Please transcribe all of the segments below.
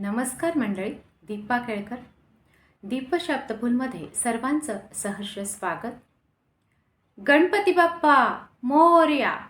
नमस्कार मंडळी दीपा केळकर. दीप सर्वांचं सहर्ष स्वागत. गणपती बाप्पा मोर्या.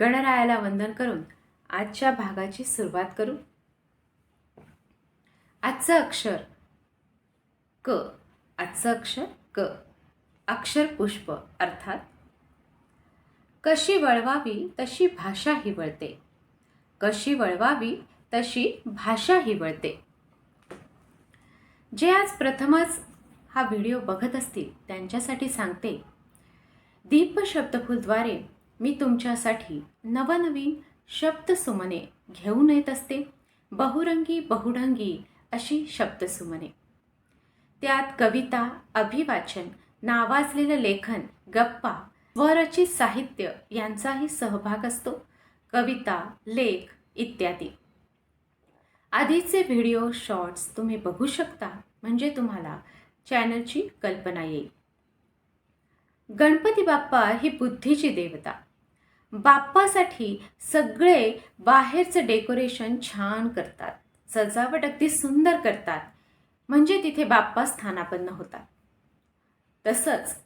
गणरायाला वंदन करून आजच्या भागाची सुरुवात करू. आजचं अक्षर क. आजचं अक्षर क. अक्षर पुष्प अर्थात कशी वळवावी तशी भाषा ही वळते कशी वळवावी तशी भाषा ही वळते जे आज प्रथमच हा व्हिडिओ बघत असतील त्यांच्यासाठी सांगते. दीप शब्दफुलद्वारे मी तुमच्यासाठी नवनवीन शब्दसुमने घेऊन येत असते. बहुरंगी बहुढंगी अशी शब्दसुमने. त्यात कविता अभिवाचन नावाजलेलं लेखन गप्पा स्वरचित साहित्य यांचाही सहभाग असतो. कविता लेख इत्यादी. आधीचे व्हिडिओ शॉर्ट्स तुम्ही बघू शकता म्हणजे तुम्हाला चॅनलची कल्पना येईल. गणपती बाप्पा ही बुद्धीची देवता. बाप्पासाठी सगळे बाहेरचं डेकोरेशन छान करतात सजावट अगदी सुंदर करतात म्हणजे तिथे बाप्पा स्थानापन्न होतात. तसंच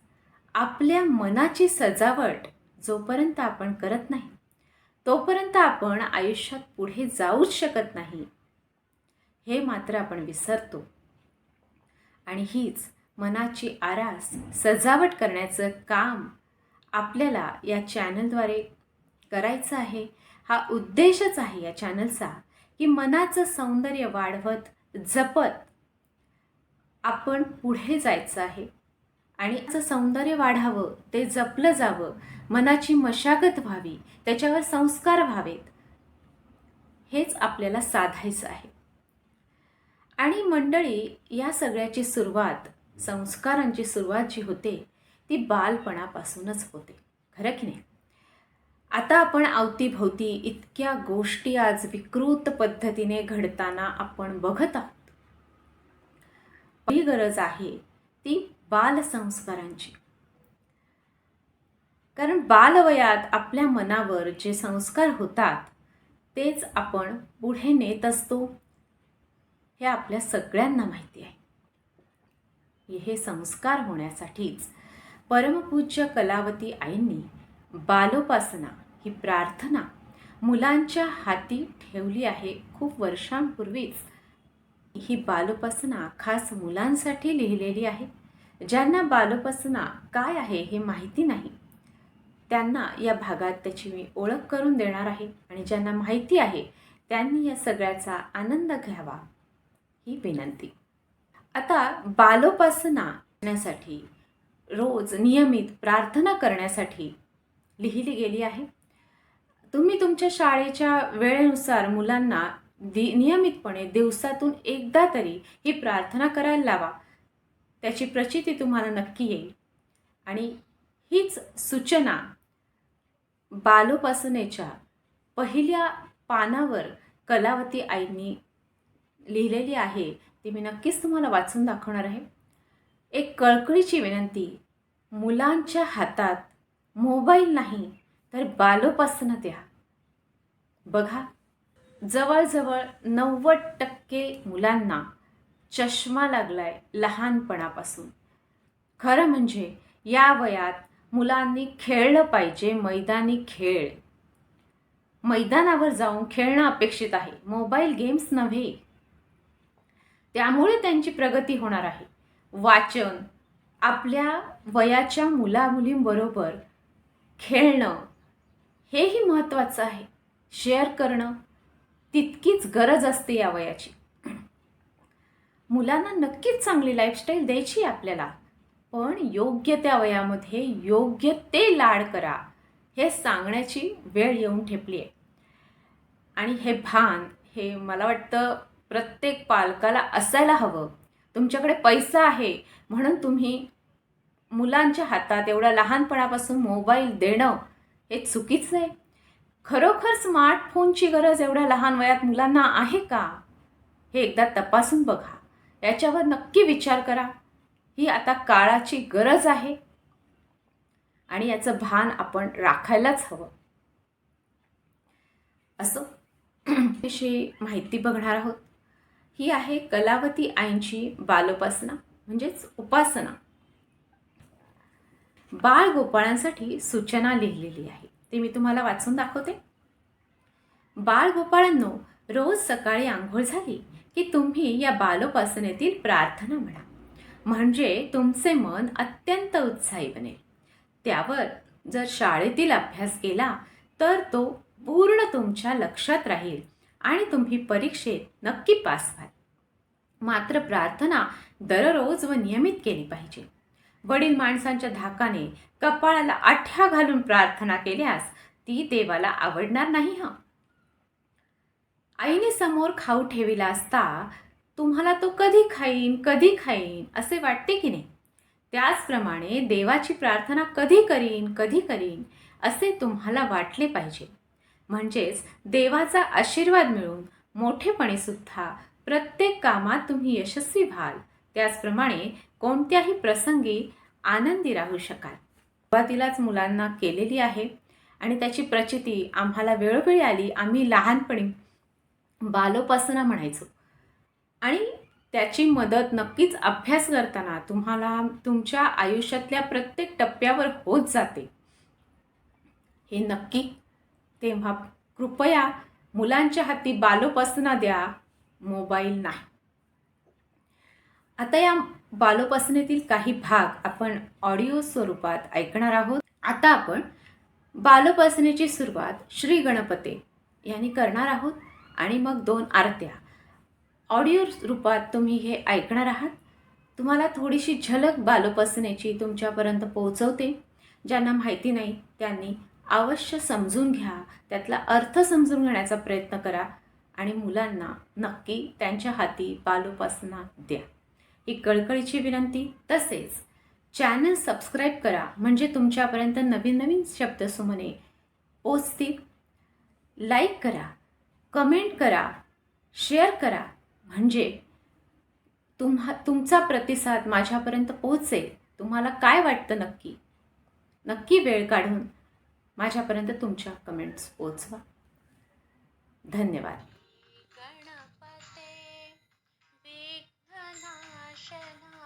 आपल्या मनाची सजावट जोपर्यंत आपण करत नाही तोपर्यंत आपण आयुष्यात पुढे जाऊच शकत नाही. हे मात्र आपण विसरतो. आणि हीच मनाची आरास सजावट करण्याचं काम आपल्याला या चॅनलद्वारे करायचं आहे. हा उद्देशच आहे या चॅनलचा की मनाचं सौंदर्य वाढवत जपत आपण पुढे जायचं आहे. आणि असं सौंदर्य वाढावं ते जपलं जावं मनाची मशागत व्हावी त्याच्यावर संस्कार व्हावेत हेच आपल्याला साधायचं आहे. आणि मंडळी या सगळ्याची सुरुवात संस्कारांची सुरुवात जी होते ती बालपणापासूनच होते. खरं की नाही? आता आपण अवतीभोवती इतक्या गोष्टी आज विकृत पद्धतीने घडताना आपण बघत आहोत. पहिली गरज आहे ती बालसंस्कारांची. कारण बालवयात आपल्या मनावर जे संस्कार होतात तेच आपण पुढे नेत असतो. हे आपल्या सगळ्यांना माहिती आहे. हे संस्कार होण्यासाठीच परमपूज्य कलावती आईंनी बालोपासना ही प्रार्थना मुलांच्या हाती ठेवली आहे. खूप वर्षांपूर्वीच ही बालोपासना खास मुलांसाठी लिहिलेली आहे. ज्यांना बालोपासना काय आहे हे माहिती नाही त्यांना या भागात त्याची मी ओळख करून देणार आहे. आणि ज्यांना माहिती आहे त्यांनी या सगळ्याचा आनंद घ्यावा. ही विनंती. आता बालोपासना करण्यासाठी रोज नियमित प्रार्थना करण्यासाठी लिहिली गेली आहे. तुम्ही तुमच्या शाळेच्या वेळेनुसार मुलांना दि नियमितपणे दिवसातून एकदा तरी ही प्रार्थना करायला लावा. त्याची प्रचिती तुम्हाला नक्की येईल. आणि हीच सूचना बालोपासनेच्या पहिल्या पानावर कलावती आईंनी लिहिलेली आहे ती मी नक्कीच तुम्हाला वाचून दाखवणार आहे. एक कळकळीची विनंती मुलांच्या हातात मोबाईल नाही तर बालोपासनं द्या. बघा जवळजवळ नव्वद टक्के मुलांना चष्मा लागलाय लहानपणापासून. खरं म्हणजे या वयात मुलांनी खेळलं पाहिजे मैदानी खेळ. मैदानावर जाऊन खेळणं अपेक्षित आहे. मोबाईल गेम्स नव्हे. त्यामुळे त्यांची प्रगती होणार आहे. वाचन आपल्या वयाच्या मुलामुलींबरोबर खेळणं हेही महत्त्वाचं आहे. शेअर करणं तितकीच गरज असते या वयाची. मुलांना नक्कीच चांगली लाईफस्टाईल द्यायची आहे आपल्याला पण योग्य त्या वयामध्ये योग्य ते लाड करा हे सांगण्याची वेळ येऊन ठेपली आहे. आणि हे भान हे मला वाटतं प्रत्येक पालकाला असायला हवं. तुमच्याकडे पैसा आहे. म्हणून तुम्ही मुलांच्या हातात एवढ्या लहानपणापासून मोबाईल देणं हे चुकीचं आहे. खरोखर स्मार्टफोनची गरज एवढ्या लहान वयात मुलांना आहे का? हे एकदा तपासून बघा. याच्यावर नक्की विचार करा. ही आता काळाची गरज आहे. आणि याचं भान आपण राखायलाच हवं. असो. विषयी माहिती बघणार आहोत. ही आहे कलावती आईंची बालोपासना म्हणजेच उपासना. बाळ गोपाळांसाठी सूचना लिहिलेली आहे. ती मी तुम्हाला वाचून दाखवते. बाळ गोपाळांनो रोज सकाळी आंघोळ झाली की तुम्ही या बालोपासनेतील प्रार्थना म्हणा. म्हणजे तुमचे मन अत्यंत उत्साही बनेल. त्यावर जर शाळेतील अभ्यास केला तर तो पूर्ण तुमच्या लक्षात राहील. आणि तुम्ही परीक्षेत नक्की पास व्हाल. मात्र प्रार्थना दररोज व नियमित केली पाहिजे. वडील माणसांच्या धाकाने कपाळाला आठ्या घालून प्रार्थना केल्यास ती देवाला आवडणार नाही हं. आईने समोर खाऊ ठेविला असता तुम्हाला तो कधी खाईन कधी खाईन असे वाटते की नाही? त्याचप्रमाणे देवाची प्रार्थना कधी करीन कधी करीन असे तुम्हाला वाटले पाहिजे. म्हणजेच देवाचा आशीर्वाद मिळून मोठेपणे सुद्धा प्रत्येक कामात तुम्ही यशस्वी व्हाल. त्याचप्रमाणे कोणत्याही प्रसंगी आनंदी राहू शकाल. सुरुवातीलाच मुलांना केलेली आहे आणि त्याची प्रचिती आम्हाला वेळोवेळी आली. आम्ही लहानपणी बालोपासना म्हणायचो. आणि त्याची मदत नक्कीच अभ्यास करताना तुम्हाला तुमच्या आयुष्यातल्या प्रत्येक टप्प्यावर होत जाते. हे नक्की तेव्हा कृपया मुलांच्या हाती बालोपासना द्या. मोबाईल नाही. आता या बालोपासनेतील काही भाग आपण ऑडिओ स्वरूपात ऐकणार आहोत. आता आपण बालोपासनेची सुरुवात श्री गणपते यांनी करणार आहोत आणि मग दोन आरत्या. ऑडिओ रूपात तुम्ही हे ऐकणार आहात. तुम्हाला थोडीशी झलक बालोपासनेची तुमच्यापर्यंत पोहोचवते. ज्यांना माहिती नाही त्यांनी अवश्य समजून घ्या त्यातला अर्थ समजून घेण्याचा प्रयत्न करा आणि मुलांना नक्की त्यांच्या हाती बालोपासना द्या. ही कळकळीची विनंती. तसेच चॅनल सबस्क्राईब करा म्हणजे तुमच्यापर्यंत नवीन नवीन शब्दसुमने पोचतील. लाईक करा कमेंट करा शेअर करा म्हणजे तुम्हा तुमचा प्रतिसाद माझ्यापर्यंत पोहोचेल तुम्हाला काय वाटतं नक्की? नक्की वेळ काढून माझ्यापर्यंत तुमच्या कमेंट्स पोचवा धन्यवाद. गणपते विघ्ननाशना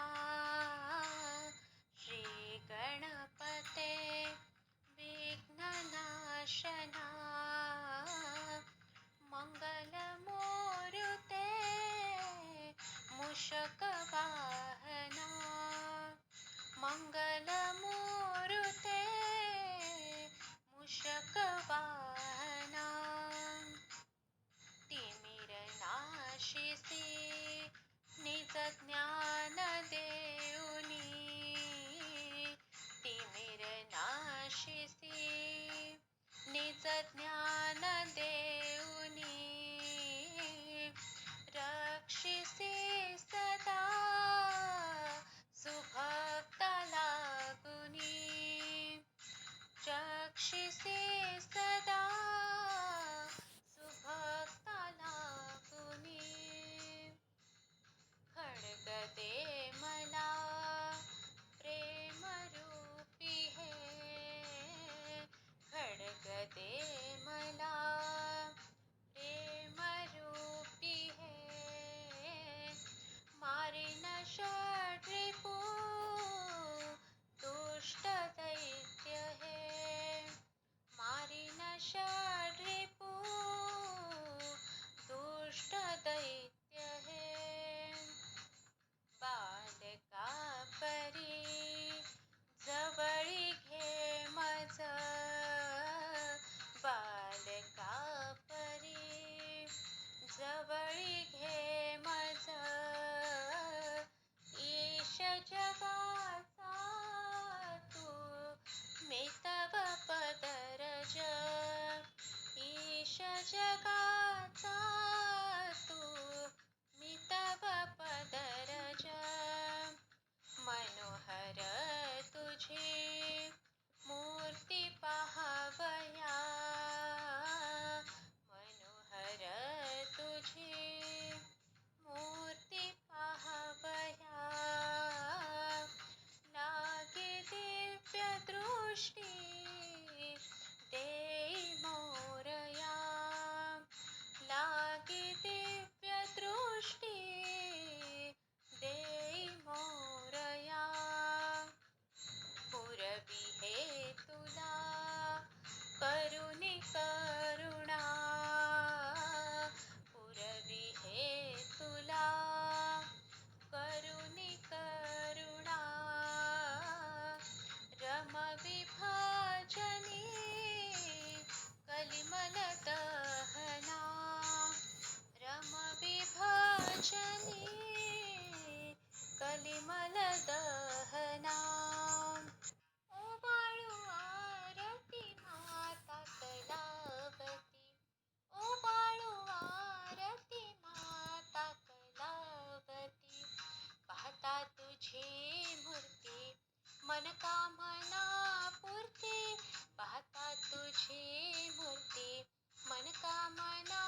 मनकामना पुरते पाहता तुझी मूर्ती. मनकामना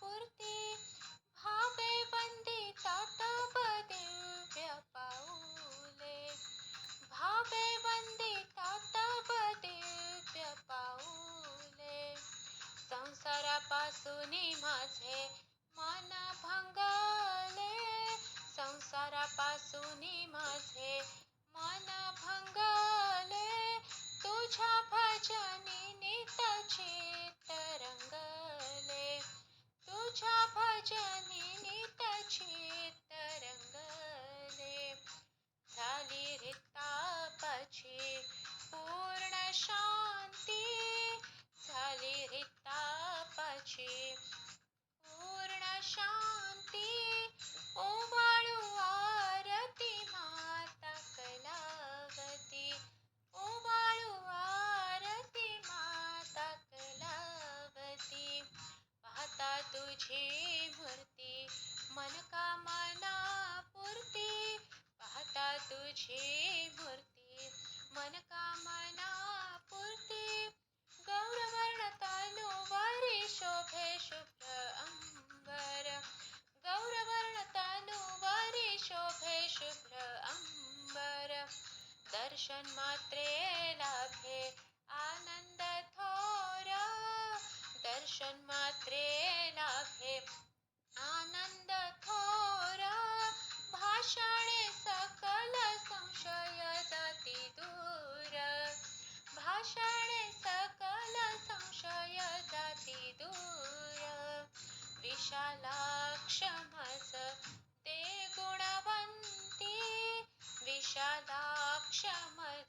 पुरते भावे बंदी ताटप दिव्य पाऊले. भावे बंदी ताटप दिव्य पाऊले. संसारापासून माझे मन भंगले. संसारापासून हे भरते मन कामना पुरते पाहता तुझे भरते मन कामना पुरते गौरवर्ण तानुवारे शोभे शुभ्र अंबर. गौरवर्ण तानुवारे शोभे शुभ्र अंबर. दर्शन मात्रे ಕ್ಷಮನ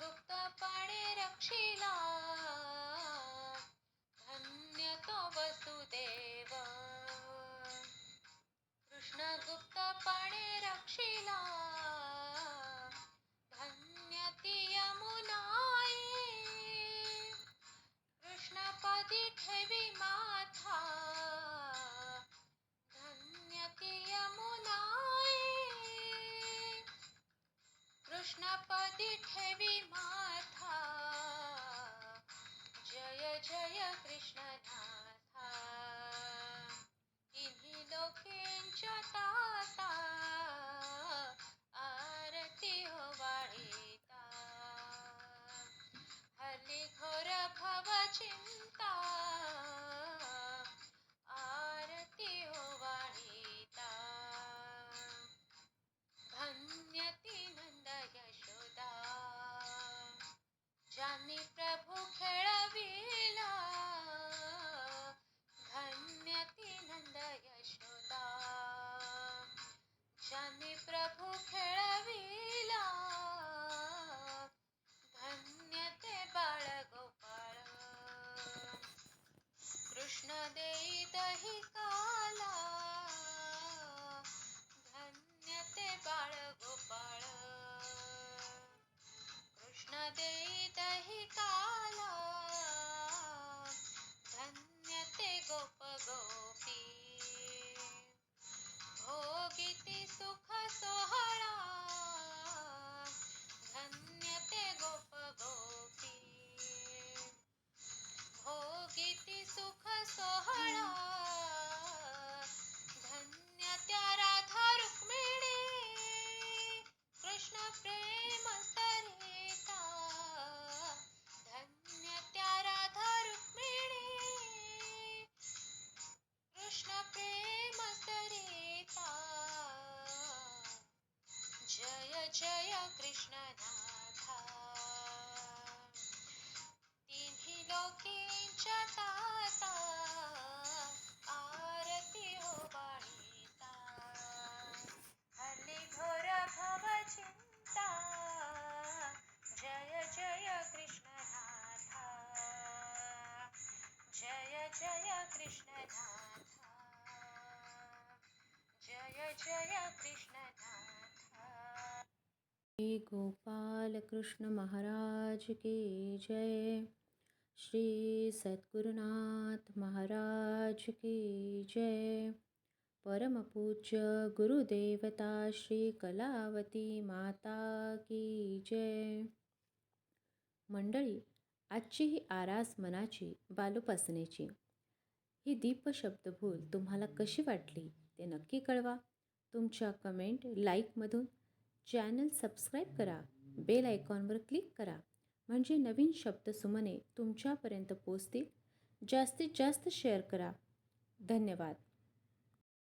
गुप्तपणे रक्षिला. धन्य तो वसुदेव. कृष्ण गुप्तपणे रक्षिला. धन्य ती यमुनाई. कृष्णपदी ठेवी मा कृष्णनाथा इधि लोकेञ्च ताता Krishna गोपाल कृष्ण महाराज की जय। श्री सद्गुरुनाथ महाराज की जय। परमपूज्य गुरुदेवता श्री कलावती माता की जय। मंडळी आजची ही आरास मनाची बालोपासनेची ही दीपशब्दभूल तुम्हाला कशी वाटली ते नक्की कळवा. तुमच्या कमेंट लाईकमधून चॅनल सबस्क्राईब करा. बेल आयकॉनवर क्लिक करा. म्हणजे नवीन शब्द सुमने तुमच्यापर्यंत पोचतील जास्तीत जास्त शेअर करा. धन्यवाद.